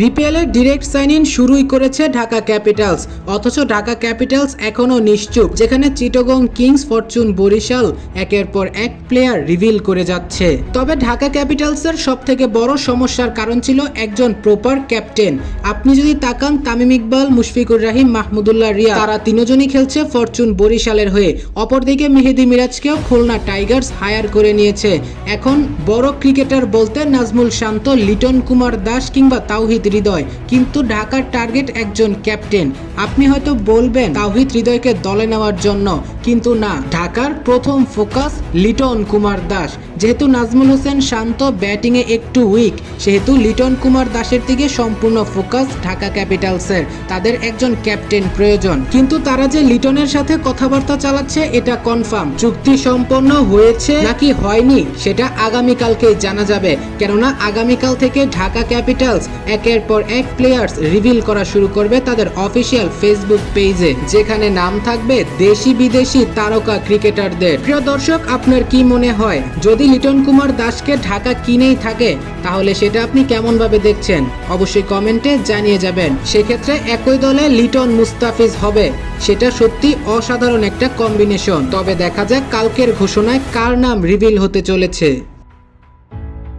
BPL এর direct sign in শুরুই করেছে ঢাকা ক্যাপিটালস অথচ ঢাকা ক্যাপিটালস এখনও নিশ্চুপ, যেখানে চিটগং কিংস ফরচুন বরিশাল একের পর এক প্লেয়ার রিভিল করে যাচ্ছে। তবে ঢাকা ক্যাপিটালসের সব থেকে বড় সমস্যার কারণ ছিল একজন প্রপার ক্যাপ্টেন আপনি যদি তাকান তামিম ইকবাল, মুশফিকুর রাহিম, মাহমুদুল্লাহ রিয়া, তারা তিনজনই খেলছে ফরচুন বরিশালের হয়ে। অপরদিকে মেহেদি মিরাজকেও খুলনা টাইগার্স হায়ার করে নিয়েছে। এখন বড় ক্রিকেটার বলতে নাজমুল শান্ত, লিটন কুমার দাস কিংবা তাওহিদ হৃদয়। কিন্তু ঢাকার টার্গেট একজন ক্যাপ্টেন। আপনি হয়তো বলবেন তাওহিদ হৃদয়কে দলে নেওয়ার জন্য। কিন্তু না, ঢাকার প্রথম ফোকাস লিটন কুমার দাস। যেহেতু নাজমুল হোসেন শান্ত, ব্যাটিংয়ে একটু উইক সেহেতু লিটন কুমার দাসের দিকে সম্পূর্ণ ফোকাস ঢাকা ক্যাপিটালসের। তাদের একজন ক্যাপ্টেন প্রয়োজন। কিন্তু তারা যে লিটনের সাথে কথাবার্তা চালাচ্ছে, এটা কনফার্ম চুক্তি সম্পন্ন হয়েছে নাকি হয়নি, সেটা আগামীকালকেই জানা যাবে। কেননা আগামীকাল থেকে ঢাকা ক্যাপিটালস একের পর এক প্লেয়ার্স রিভিল করা শুরু করবে তাদের অফিসিয়াল ফেসবুক পেজে যেখানে নাম থাকবে দেশি বিদেশি তারকা ক্রিকেটারদের। প্রিয় দর্শক, আপনার কি মনে হয়? যদি লিটন কুমার দাসকে ঢাকা কিনেই থাকে, তাহলে সেটা আপনি কেমনভাবে দেখছেন? অবশ্যই কমেন্টে জানিয়ে যাবেন। সেক্ষেত্রে একই দলে লিটন মুস্তাফিজ হবে, সেটা সত্যি অসাধারণ একটা কম্বিনেশন। তবে দেখা যাক কালকের ঘোষণায় কার নাম রিভিল হতে চলেছে।